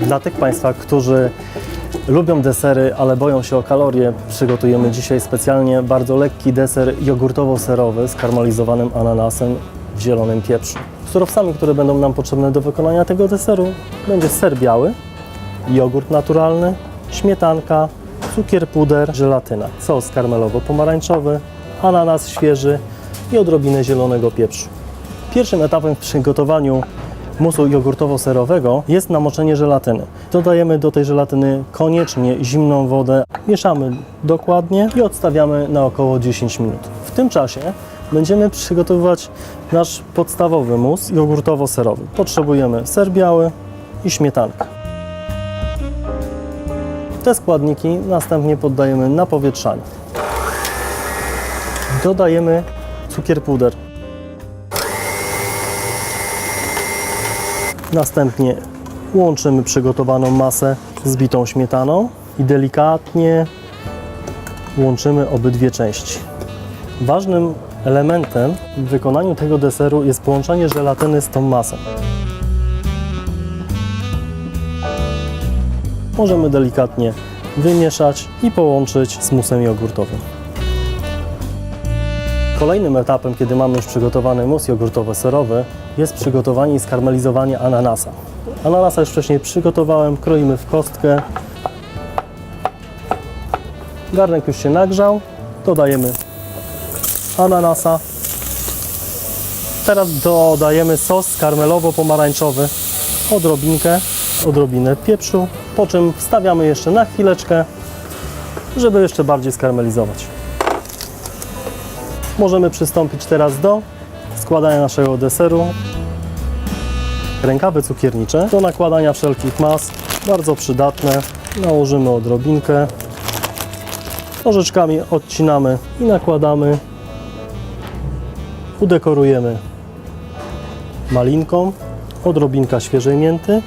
Dla tych Państwa, którzy lubią desery, ale boją się o kalorie, przygotujemy dzisiaj specjalnie bardzo lekki deser jogurtowo-serowy z karmelizowanym ananasem w zielonym pieprzu. Surowcami, które będą nam potrzebne do wykonania tego deseru będzie ser biały, jogurt naturalny, śmietanka, cukier puder, żelatyna, sos karmelowo-pomarańczowy, ananas świeży i odrobinę zielonego pieprzu. Pierwszym etapem w przygotowaniu musu jogurtowo-serowego jest namoczenie żelatyny. Dodajemy do tej żelatyny koniecznie zimną wodę, mieszamy dokładnie i odstawiamy na około 10 minut. W tym czasie będziemy przygotowywać nasz podstawowy mus jogurtowo-serowy. Potrzebujemy ser biały i śmietankę. Te składniki następnie poddajemy na powietrzanie. Dodajemy cukier puder. Następnie łączymy przygotowaną masę z bitą śmietaną i delikatnie łączymy obydwie części. Ważnym elementem w wykonaniu tego deseru jest połączenie żelatyny z tą masą. Możemy delikatnie wymieszać i połączyć z musem jogurtowym. Kolejnym etapem, kiedy mamy już przygotowany mus jogurtowo-serowy, jest przygotowanie i skarmelizowanie ananasa. Ananasa już wcześniej przygotowałem, kroimy w kostkę. Garnek już się nagrzał, dodajemy ananasa. Teraz dodajemy sos karmelowo-pomarańczowy, odrobinkę, odrobinę pieprzu, po czym wstawiamy jeszcze na chwileczkę, żeby jeszcze bardziej skarmelizować. Możemy przystąpić teraz do składania naszego deseru. Rękawy cukiernicze do nakładania wszelkich mas, bardzo przydatne. Nałożymy odrobinkę. Nożyczkami odcinamy i nakładamy. Udekorujemy malinką, odrobinka świeżej mięty.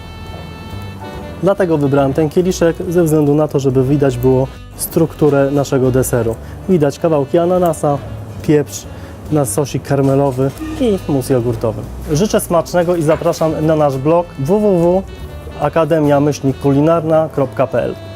Dlatego wybrałem ten kieliszek ze względu na to, żeby widać było strukturę naszego deseru. Widać kawałki ananasa, pieprz, na sosik karmelowy i mus jogurtowy. Życzę smacznego i zapraszam na nasz blog www.akademia-kulinarna.pl